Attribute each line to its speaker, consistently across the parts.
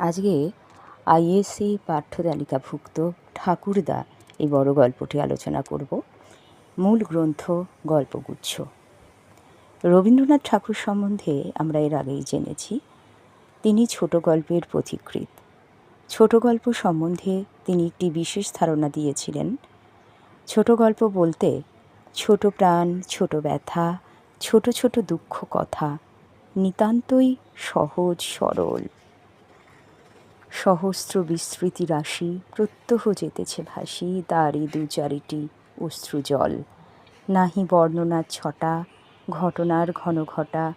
Speaker 1: আজকে আইএসসি পাঠ্য তালিকাভুক্ত ঠাকুরদা এই বড় গল্পটি আলোচনা করব। মূল গ্রন্থ গল্পগুচ্ছ। রবীন্দ্রনাথ ঠাকুর সম্বন্ধে আমরা এর আগেই জেনেছি। তিনি ছোট গল্পের পথিকৃৎ। ছোট গল্প সম্বন্ধে তিনি একটি বিশেষ ধারণা দিয়েছিলেন। ছোট গল্প বলতে ছোট প্রাণ, ছোট ব্যথা, ছোট ছোট দুঃখ কথা, নিতান্তই সহজ সরল। সহস্র বিস্তৃতি রাশি প্রত্যহ যেতেছে ভাসি, তারই দু চারিটি অশ্রুজল নাহি বর্ণনার ছটা, ঘটনার ঘন ঘটা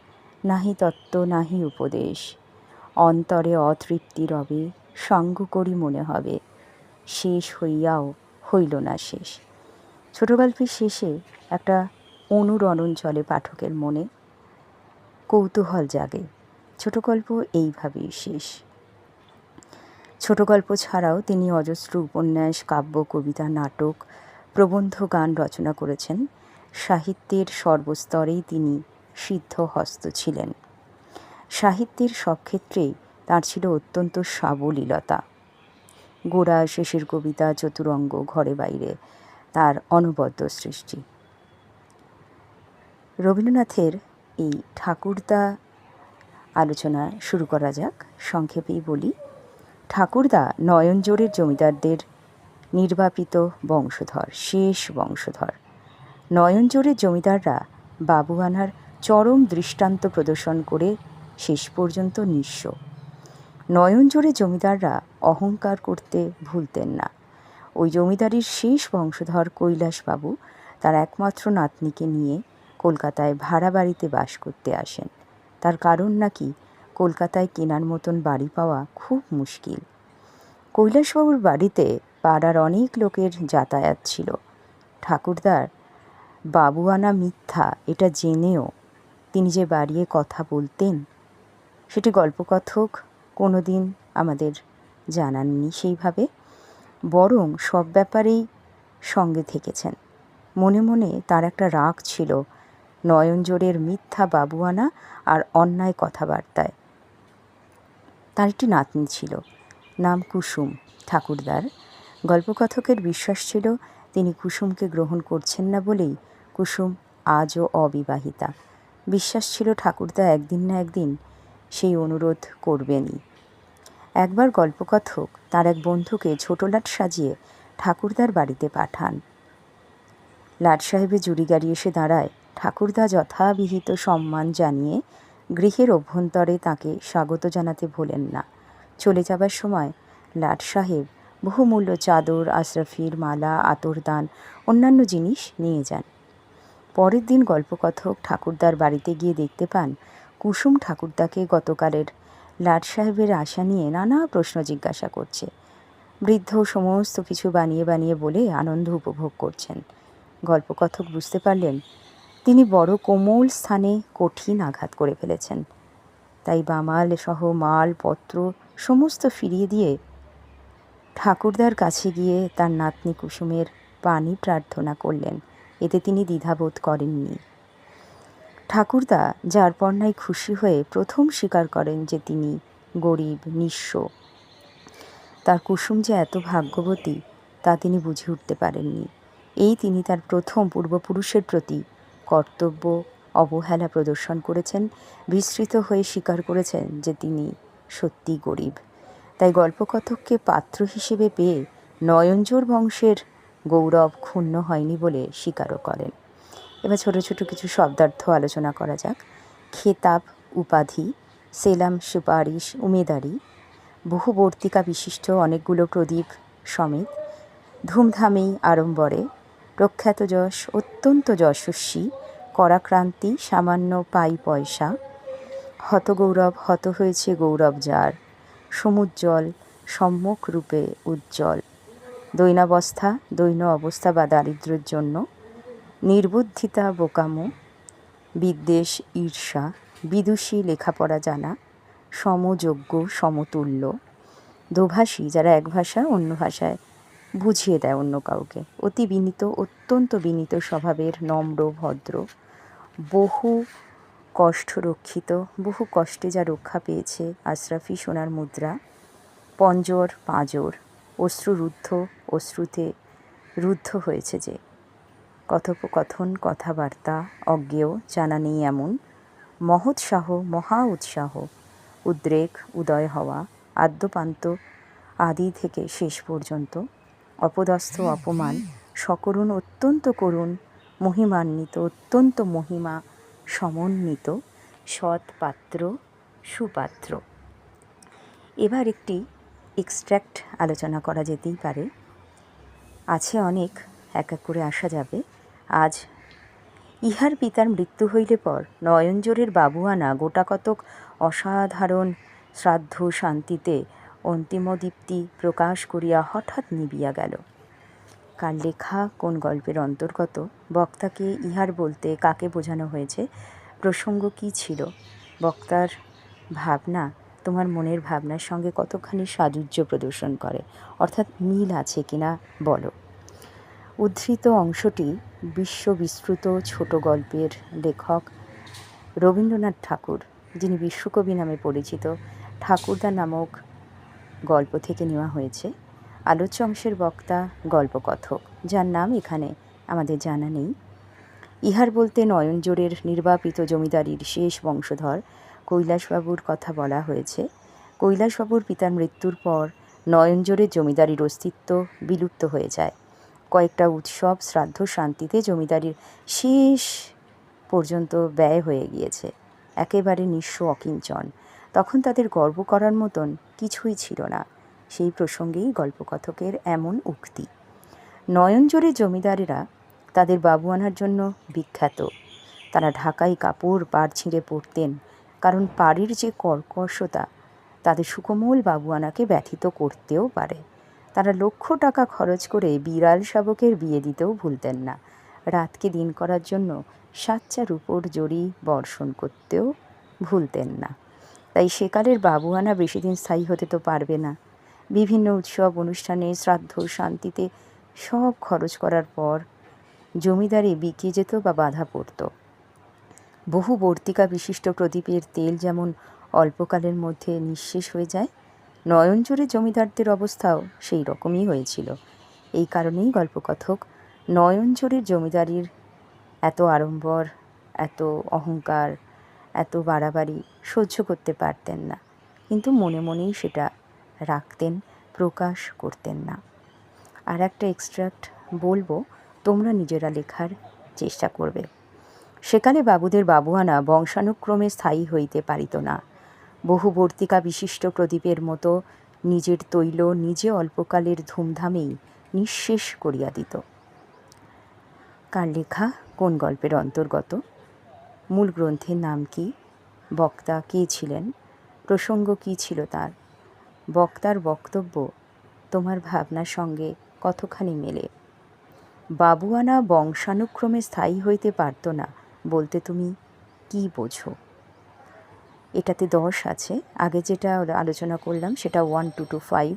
Speaker 1: নাহি তত্ত্ব, নাহি উপদেশ। অন্তরে অতৃপ্তি রবে, সঙ্গ করি মনে হবে। শেষ হইয়াও হইল না শেষ। ছোট গল্পের শেষে একটা অনুরণন চলে পাঠকের মনে। কৌতূহল জাগে। ছোট গল্প এইভাবেই শেষ। ছোট গল্প ছাড়াও তিনি অজস্র উপন্যাস, কাব্য, কবিতা, নাটক, প্রবন্ধ, গান রচনা করেছেন। সাহিত্যের সর্বস্তরেই তিনি সিদ্ধ হস্ত ছিলেন। সাহিত্যের সব ক্ষেত্রেই তাঁর ছিল অত্যন্ত সাবলীলতা। গোড়া শেষের কবিতা, চতুরঙ্গ, ঘরে বাইরে, তার অনবদ্য সৃষ্টি। রবীন্দ্রনাথের এই ঠাকুরদা আলোচনা শুরু করা যাক। সংক্ষেপেই বলি ঠাকুরদা নয়নজোড়ের জমিদারদের নির্বাপিত বংশধর, শেষ বংশধর। নয়নজোড়ের জমিদাররা বাবুয়ানার চরম দৃষ্টান্ত প্রদর্শন করে শেষ পর্যন্ত নিঃস্ব। নয়নজোড়ে জমিদাররা অহংকার করতে ভুলতেন না। ওই জমিদারির শেষ বংশধর কৈলাসবাবু তার একমাত্র নাতনিকে নিয়ে কলকাতায় ভাড়া বাড়িতে বাস করতে আসেন। তার কারণ নাকি কলকাতায় কেনার মতন বাড়ি পাওয়া খুব মুশকিল। কৈলাসবাবুর বাড়িতে পাড়ার অনেক লোকের যাতায়াত ছিল। ঠাকুরদার, বাবুয়ানা মিথ্যা, এটা জেনেও তিনি যে বাড়িয়ে কথা বলতেন, সেটি গল্পকথক কোনো দিন আমাদের জানাননি সেইভাবে। বরং সব ব্যাপারেই সঙ্গে থেকেছেন। মনে মনে তার একটা রাগ ছিল নয়নজোরের মিথ্যা বাবুয়ানা আর অন্যায় কথাবার্তায়। তার একটি নাতনি ছিল, নাম কুসুম, ঠাকুরদার। গল্পকথকের বিশ্বাস ছিল, তিনি কুসুমকে গ্রহণ করছেন না বলেই কুসুম আজও অবিবাহিতা। বিশ্বাস ছিল ঠাকুরদা একদিন না একদিন সেই অনুরোধ করবেনই। একবার গল্পকথক তার এক বন্ধুকে ছোট লাট সাজিয়ে ঠাকুরদার বাড়িতে পাঠান। লাট সাহেবের জুড়ি গাড়ি এসে দাঁড়ায় ঠাকুরদা যথাবিহিত সম্মান জানিয়ে গৃহের অভ্যন্তরে তাকে স্বাগত জানাতে ভোলেন না। চলে যাবার সময় লাট সাহেব বহুমূল্য চাদর, আশরাফির মালা, আতরদান, অন্যান্য জিনিস নিয়ে যান। পরের দিন গল্পকথক ঠাকুরদার বাড়িতে গিয়ে দেখতে পান, কুসুম ঠাকুরদাকে গতকালের লাট সাহেবের আশা নিয়ে নানা প্রশ্ন জিজ্ঞাসা করছে। বৃদ্ধ সমস্ত কিছু বানিয়ে বানিয়ে বলে আনন্দ উপভোগ করছেন। গল্পকথক বুঝতে পারলেন তিনি বড় কোমল স্থানে কঠিন আঘাত করে ফেলেছেন। তাই বামাল সহ মাল, পত্র সমস্ত ফিরিয়ে দিয়ে ঠাকুরদার কাছে গিয়ে তার নাতনি কুসুমের পানি প্রার্থনা করলেন। এতে তিনি দ্বিধাবোধ করেননি। ঠাকুরদা যার পর্নায় খুশি হয়ে প্রথম স্বীকার করেন যে তিনি গরিব, নিঃস্ব। তার কুসুম যে এত ভাগ্যবতী, তা তিনি বুঝে উঠতে পারেননি। এই তিনি তার প্রথম পূর্বপুরুষের প্রতি কর্তব্য অবহেলা প্রদর্শন করেছেন, বিস্তৃত হয়ে স্বীকার করেছেন যে তিনি সত্যি গরিব। তাই গল্পকথককে পাত্র হিসেবে পেয়ে নয়নজোর বংশের গৌরব ক্ষুণ্ণ হয়নি বলে স্বীকারও করেন। এবার ছোট ছোট কিছু শব্দার্থ আলোচনা করা যাক। খেতাব, উপাধি, সেলাম, সুপারিশ, উমেদারি, বহুবর্তিকা বিশিষ্ট অনেকগুলো প্রদীপ সমেত ধুমধামেই আড়ম্বরে প্রখ্যাত যশ অত্যন্ত যশস্বী করাক্রান্তি সামান্য পাই পয়সা। হতগৌরব হত হয়েছে গৌরব যার। সমুজ্জ্বল, সম্মুখ রূপে উজ্জ্বল। দৈনাবস্থা, দৈন অবস্থা বা দারিদ্র্যের জন্য। নির্বুদ্ধিতা, বোকামো। বিদ্বেষ, ঈর্ষা, বিদুষী লেখাপড়া জানা। সমযোগ্য, সমতুল্য। দোভাষী, যারা এক ভাষা অন্য ভাষায় বুঝিয়ে দেয় অন্য কাউকে। অতি বিনীত, অত্যন্ত বিনীত স্বভাবের নম্র, ভদ্র, বহু কষ্ট রক্ষিত, বহু কষ্টে যা রক্ষা পেয়েছে আশরাফি সোনার মুদ্রা, পঞ্জর, পাঁজর, অশ্রুরুদ্ধ, অশ্রুতে রুদ্ধ হয়েছে যে। কথোপকথন, কথাবার্তা, অজ্ঞেয়, জানা নেই এমন। মহোৎসাহ মহা উৎসাহ, উদ্রেক, উদয় হওয়া, আদ্যপান্ত আদি থেকে শেষ পর্যন্ত অপদস্থ অপমান সকরুণ অত্যন্ত করুণ, মহিমান্বিত অত্যন্ত মহিমা, সমন্বিত সৎ পাত্র সুপাত্র। এবার একটি এক্সট্র্যাক্ট আলোচনা করা যেতেই পারে। আছে অনেক, এক এক করে আসা যাবে। আজ, ইহার পিতার মৃত্যু হইলে পর নয়নজোরের বাবুয়ানা গোটাকতক অসাধারণ শ্রাদ্ধ শান্তিতে অন্তিমদীপ্তি প্রকাশ করিয়া হঠাৎ নিবিয়া গেল। কার লেখা, কোন গল্পের অন্তর্গত, বক্তাকে ইহার বলতে কাকে বোঝানো হয়েছে, প্রসঙ্গ কী ছিল? বক্তার ভাবনা, তোমার মনের ভাবনার সঙ্গে কতখানি সাযুজ্য প্রদর্শন করে? অর্থাৎ মিল আছে কিনা বলো। উদ্ধৃত অংশটি বিশ্ববিস্তৃত ছোট গল্পের লেখক রবীন্দ্রনাথ ঠাকুর, যিনি বিশ্বকবি নামে পরিচিত। ঠাকুরদা নামক গল্প থেকে নেওয়া হয়েছে। আলোচ্য অংশের বক্তা, গল্পকথক, যার নাম এখানে আমাদের জানা নেই। ইহার বলতে নয়নজোরের নির্বাপিত জমিদারির শেষ বংশধর কৈলাসবাবুর কথা বলা হয়েছে। কৈলাসবাবুর পিতার মৃত্যুর পর নয়নজোরের জমিদারির অস্তিত্ব বিলুপ্ত হয়ে যায়। কয়েকটা উৎসব শ্রাদ্ধ শান্তিতে জমিদারির শেষ পর্যন্ত ব্যয় হয়ে গিয়েছে। একেবারে নিঃস্ব অকিঞ্চন। তখন তাদের গর্ব করার মতন কিছুই ছিল না। সেই প্রসঙ্গেই গল্পকথকের এমন উক্তি। নয়নজোরে জমিদারেরা তাদের বাবুয়ানার জন্য বিখ্যাত। তারা ঢাকায় কাপড় পাড় ছিঁড়ে পরতেন, কারণ পাড়ের যে কর্কশতা, তাদের সুকোমল বাবুয়ানাকে ব্যথিত করতেও পারে। তারা লক্ষ টাকা খরচ করে বিড়াল শাবকের বিয়ে দিতেও ভুলতেন না। রাতকে দিন করার জন্য সাচ্চার উপর জড়ি বর্ষণ করতেও ভুলতেন না। তাই সেকালের বাবুয়ানা বেশি দিন স্থায়ী হতে তো পারবে না। বিভিন্ন উৎসব, অনুষ্ঠানে শ্রাদ্ধ, শান্তিতে সব খরচ করার পর জমিদারে বিকে যেত বা বাধা পড়ত। বহু বর্তিকা বিশিষ্ট প্রদীপের তেল যেমন অল্পকালের মধ্যে নিঃশেষ হয়ে যায় নয়নজোরে জমিদারদের অবস্থাও সেই রকমই হয়েছিল। এই কারণেই গল্পকথক নয়নজোরের জমিদারির এত আড়ম্বর, এত অহংকার এত বাড়াবাড়ি সহ্য করতে পারতেন না। কিন্তু মনে মনেই সেটা রাখতেন, প্রকাশ করতেন না। আর একটা এক্সট্রাক্ট বলব, তোমরা নিজেরা লেখার চেষ্টা করবে। সেকালে বাবুদের বাবুয়ানা বংশানুক্রমে স্থায়ী হইতে পারিত না। বহুবর্তিকা বিশিষ্ট প্রদীপের মতো নিজের তৈল নিজে অল্পকালের ধুমধামেই নিঃশেষ করিয়া দিত। কার লেখা, কোন গল্পের অন্তর্গত? মূল গ্রন্থের নাম কি? বক্তা কে ছিলেন? প্রসঙ্গ কী ছিল তার? বক্তার বক্তব্য, তোমার ভাবনার সঙ্গে কতখানি মেলে? বাবুয়ানা বংশানুক্রমে স্থায়ী হইতে পারত না বলতে তুমি কি বোঝো? এটাতে দশ আছে। আগে যেটা আলোচনা করলাম সেটা ওয়ান টু টু ফাইভ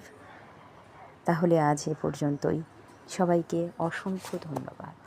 Speaker 1: তাহলে আজ এ পর্যন্তই। সবাইকে অসংখ্য ধন্যবাদ।